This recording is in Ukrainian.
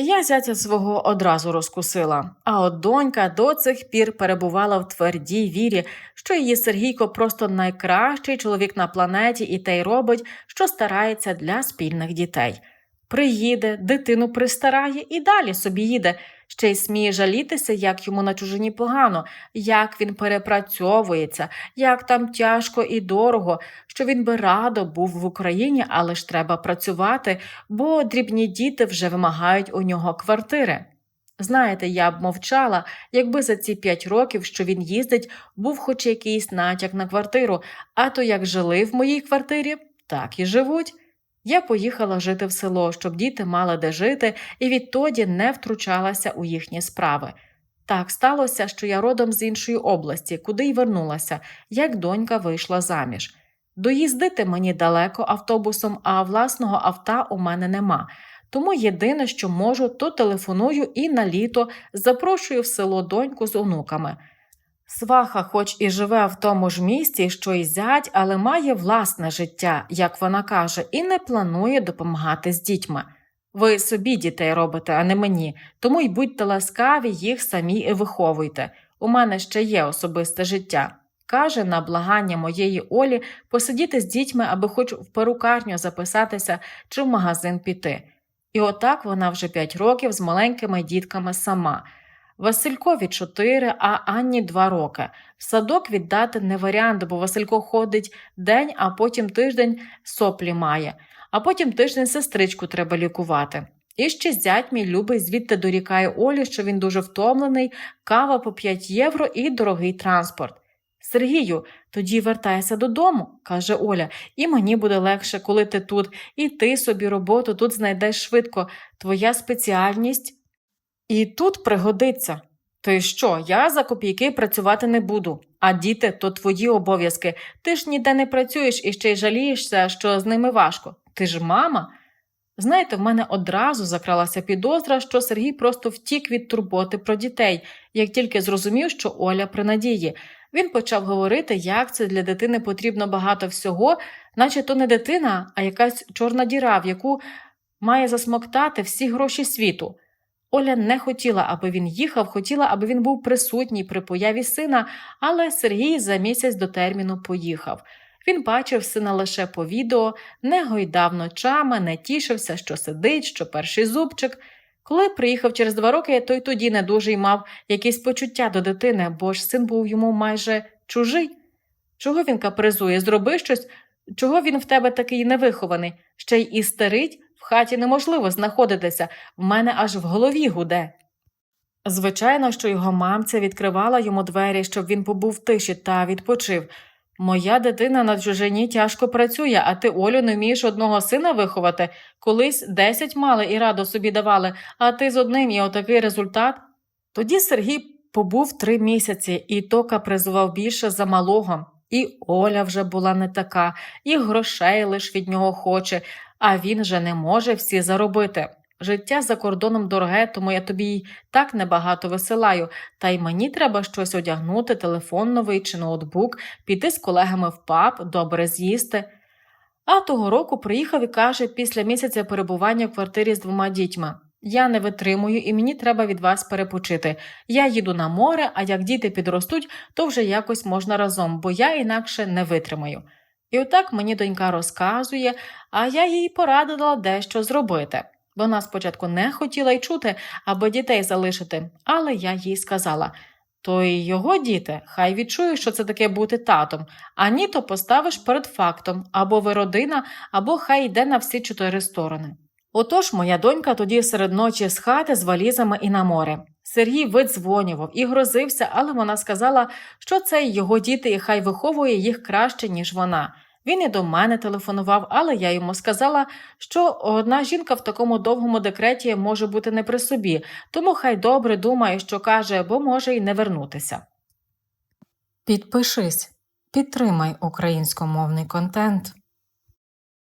Я зятя свого одразу розкусила, а от донька до цих пір перебувала в твердій вірі, що її Сергійко просто найкращий чоловік на планеті і те й робить, що старається для спільних дітей. Приїде, дитину пристарає і далі собі їде, ще й сміє жалітися, як йому на чужині погано, як він перепрацьовується, як там тяжко і дорого, що він би радо був в Україні, але ж треба працювати, бо дрібні діти вже вимагають у нього квартири. Знаєте, я б мовчала, якби за ці п'ять років, що він їздить, був хоч якийсь натяк на квартиру, а то як жили в моїй квартирі, так і живуть. Я поїхала жити в село, щоб діти мали де жити, і відтоді не втручалася у їхні справи. Так сталося, що я родом з іншої області, куди й вернулася, як донька вийшла заміж. Доїздити мені далеко автобусом, а власного авто у мене нема. Тому єдине, що можу, то телефоную і на літо запрошую в село доньку з онуками. Сваха, хоч і живе в тому ж місті, що й зять, але має власне життя, як вона каже, і не планує допомагати з дітьми. Ви собі дітей робите, а не мені, тому й будьте ласкаві, їх самі і виховуйте. У мене ще є особисте життя. Каже на благання моєї Олі посидіти з дітьми, аби хоч в перукарню записатися чи в магазин піти. І отак вона вже п'ять років з маленькими дітками сама. Василькові чотири, а Анні два роки. В садок віддати не варіант, бо Василько ходить день, а потім тиждень соплі має, а потім тиждень сестричку треба лікувати. І ще зять мій любий звідти дорікає Олі, що він дуже втомлений, кава по 5 євро і дорогий транспорт. Сергію, тоді вертайся додому, каже Оля, і мені буде легше, коли ти тут, і ти собі роботу тут знайдеш швидко. Твоя спеціальність і тут пригодиться. Ти що, я за копійки працювати не буду, а діти то твої обов'язки. Ти ж ніде не працюєш і ще й жалієшся, що з ними важко. Ти ж мама. Знаєте, в мене одразу закралася підозра, що Сергій просто втік від турботи про дітей, як тільки зрозумів, що Оля при надії. Він почав говорити, як це для дитини потрібно багато всього, наче то не дитина, а якась чорна діра, в яку має засмоктати всі гроші світу. Оля не хотіла, аби він їхав, хотіла, аби він був присутній при появі сина, але Сергій за місяць до терміну поїхав. Він бачив сина лише по відео, не гойдав ночами, не тішився, що сидить, що перший зубчик. Коли приїхав через два роки, то й тоді не дуже й мав якісь почуття до дитини, бо ж син був йому майже чужий. Чого він капризує? Зроби щось, чого він в тебе такий невихований, ще й істерить? В хаті неможливо знаходитися, в мене аж в голові гуде. Звичайно, що його мамця відкривала йому двері, щоб він побув в тиші та відпочив. Моя дитина на чужині тяжко працює, а ти, Олю, не вмієш одного сина виховати. Колись десять мали і радо собі давали, а ти з одним і отакий результат. Тоді Сергій побув три місяці і то капризував більше за малого. І Оля вже була не така, і грошей лиш від нього хоче, а він же не може всі заробити. Життя за кордоном дороге, тому я тобі й так небагато висилаю, та й мені треба щось одягнути, телефон новий чи ноутбук, піти з колегами в паб, добре з'їсти. А того року приїхав і каже, після місяця перебування в квартирі з двома дітьми. Я не витримую і мені треба від вас перепочити. Я їду на море, а як діти підростуть, то вже якось можна разом, бо я інакше не витримаю. І отак мені донька розказує, а я їй порадила дещо зробити. Вона спочатку не хотіла й чути, аби дітей залишити, але я їй сказала то й його діти, хай відчує, що це таке бути татом, а ні, то поставиш перед фактом або ви родина, або хай йде на всі чотири сторони. Отож моя донька тоді серед ночі з хати з валізами і на море. Сергій видзвонював і грозився, але вона сказала, що це його діти і хай виховує їх краще, ніж вона. Він і до мене телефонував, але я йому сказала, що одна жінка в такому довгому декреті може бути не при собі, тому хай добре думає, що каже, бо може й не вернутися. Підпишись, підтримай українськомовний контент.